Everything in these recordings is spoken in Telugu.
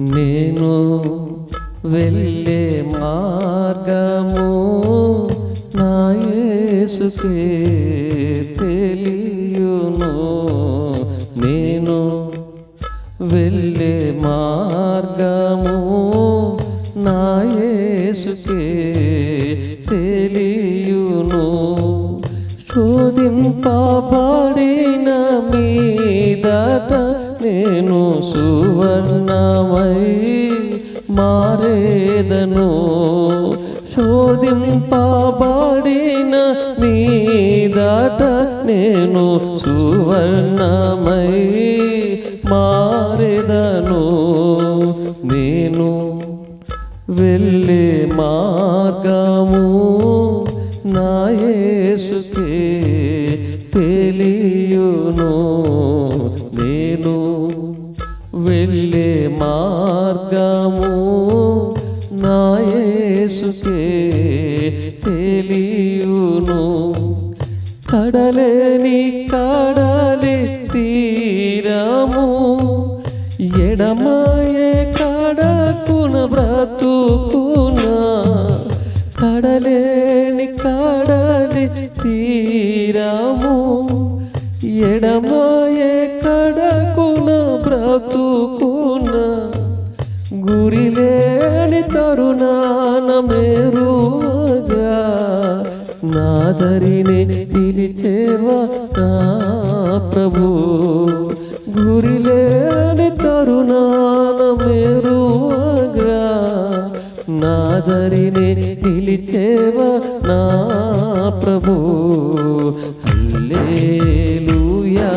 నేను వెళ్ళే మార్గము నా యేసుకే తెలియును. నేను వెళ్ళే మార్గము సువర్ణమై మారేదను? శోధింపబడిన నీదట నేను సువర్ణమై మారేదను. నేను వెళ్ళే మార్గా వెళ్ళే మార్గము నాయసుకే తెలియును. కడలేని కడలి తీరము ఎడమాయే కడకున బ్రతుకున. కడలేని కడలి తీరము ఎడమాయ కరుణాన మేరుగా నాదరిని నిలిచేవా నా ప్రభు? గురిలేని కరుణాన మేరుగా నాదరిని నిలిచేవా నా ప్రభు? Hallelujah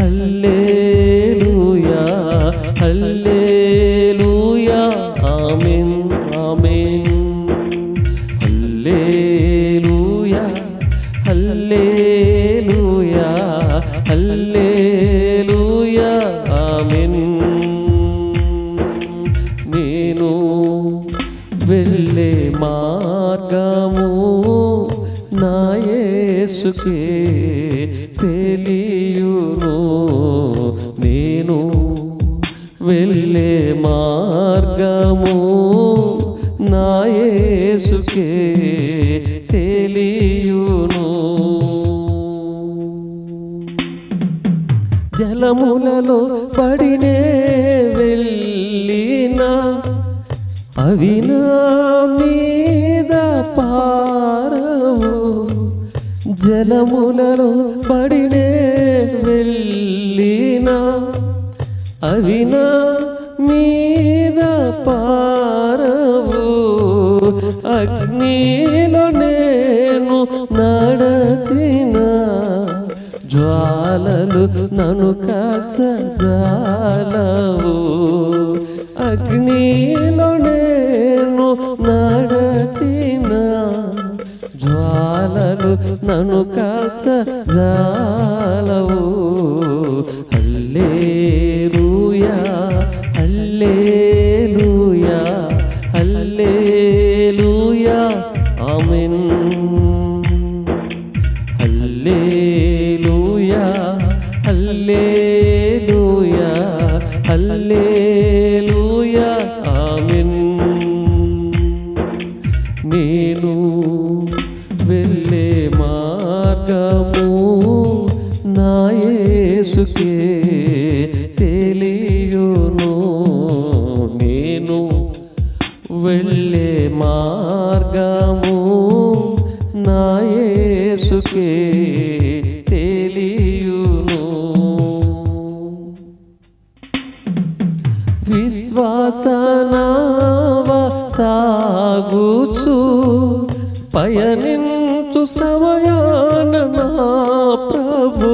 hallelujah hallelujah amen. Amen. Hallelujah hallelujah hallelujah amen. నేను వెళ్ళే మార్గము నా యేసుకే తెలియును. నేను వెళ్ళే మార్గము యేసుకే తెలియును. జలములలో పడినే వెళ్ళినా అవి నా మీద పారవు. జలములలో పడినే వెళ్ళినా అవి నా అగ్నిలో నేను నడచిన జ్వాలలు నన్ను కాచజాలవు అగ్నిలో నేను నడచిన జ్వాలలు నన్ను కాచజాలవు హల్లేలూయా వెళ్ళే మార్గము నాయసుకే తెలియును. నేను వెళ్ళే మార్గము నాయసుకే తెలియును. విశ్వాసనావ సాగుచు పయనించు సుసమయాన నా ప్రభు.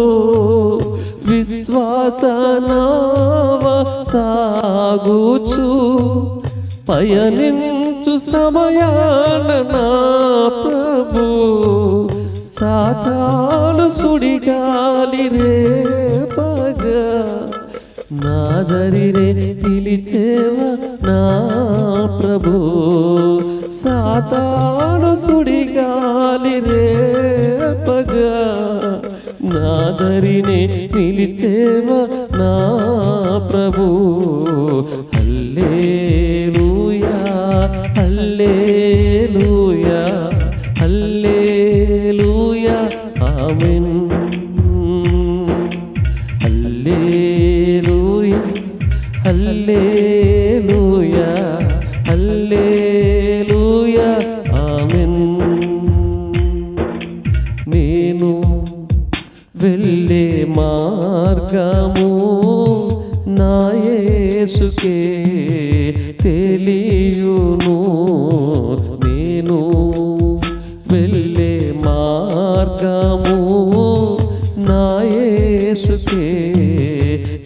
విశ్వాసనావ సాగుచు. పయనించు సమయాన నా ప్రభు. సాతాను సుడిగాలి రే పగా. నాదరి రే నిలిచేవ నా ప్రభు. సాతాను సుడి రేపగా నాదరినే నిలిచేవా నా ప్రభు? Hallelujah hallelujah hallelujah amen. తెలియును నేను వెళ్ళే మార్గము నాయసుకే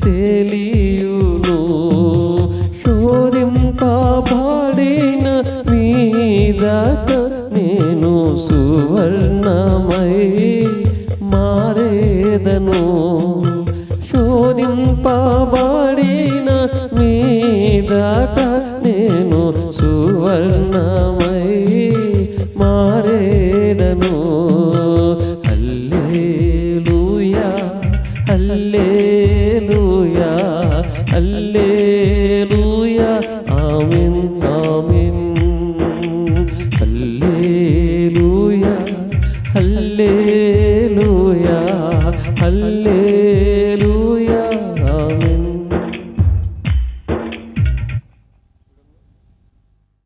తెలియును. శోధింపబడిన మీదట నేను సువర్ణమై మారేదను. శోధింపబడిన సువర్ణమై మారేదను?